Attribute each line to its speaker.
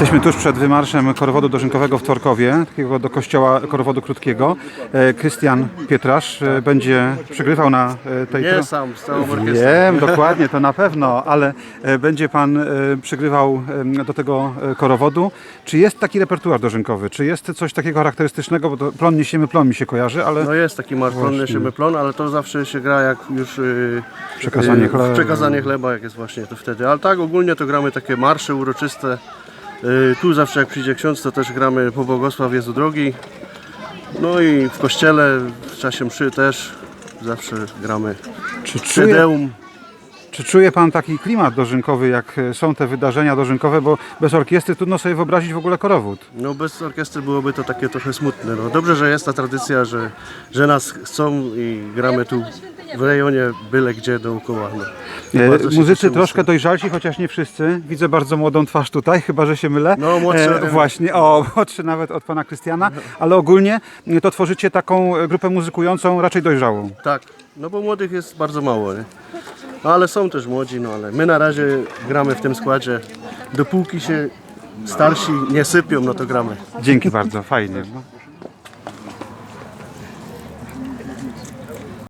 Speaker 1: Jesteśmy tuż przed wymarszem korowodu dożynkowego w Tworkowie, takiego do kościoła korowodu krótkiego. E, Krystian Pietrasz e, będzie przygrywał na e, tej
Speaker 2: Nie sam, z całą orkiestrą.
Speaker 1: Wiem, dokładnie, to na pewno, ale będzie Pan przygrywał em, do tego korowodu. Czy jest taki repertuar dożynkowy? Czy jest coś takiego charakterystycznego? Bo to plon niesiemy plon mi się kojarzy, ale
Speaker 2: No jest taki marsz plonny,
Speaker 1: Właśnie.
Speaker 2: szyby plon, ale to zawsze się gra jak już yy,
Speaker 1: Przekazanie
Speaker 2: yy,
Speaker 1: chleba.
Speaker 2: przekazanie chleba, jak jest właśnie to wtedy. Ale tak ogólnie to gramy takie marsze uroczyste. Yy, tu zawsze jak przyjdzie ksiądz, to też gramy po Bogosław Jezu Drogi. No i w kościele w czasie mszy też zawsze gramy
Speaker 1: czy. Czy czuje Pan taki klimat dożynkowy, jak e, są te wydarzenia dożynkowe? Bo bez orkiestry trudno sobie wyobrazić w ogóle korowód.
Speaker 2: No bez orkiestry byłoby to takie trochę smutne. No, dobrze, że jest ta tradycja, że, że nas chcą i gramy tu w rejonie byle gdzie dookoła. No.
Speaker 1: E, Muzycy troszkę dojrzalsi, chociaż nie wszyscy. Widzę bardzo młodą twarz tutaj, chyba że się mylę.
Speaker 2: No, młodszy mnie.
Speaker 1: Właśnie, o, młodszy nawet od pana Krystiana, ale ogólnie e, to tworzycie taką e, grupę muzykującą raczej dojrzałą.
Speaker 2: Tak, no bo młodych jest bardzo mało, nie? No, ale są też młodzi, no ale my na razie gramy w tym składzie. Dopóki się starsi nie sypią, no to gramy.
Speaker 1: Dzięki bardzo, fajnie. No.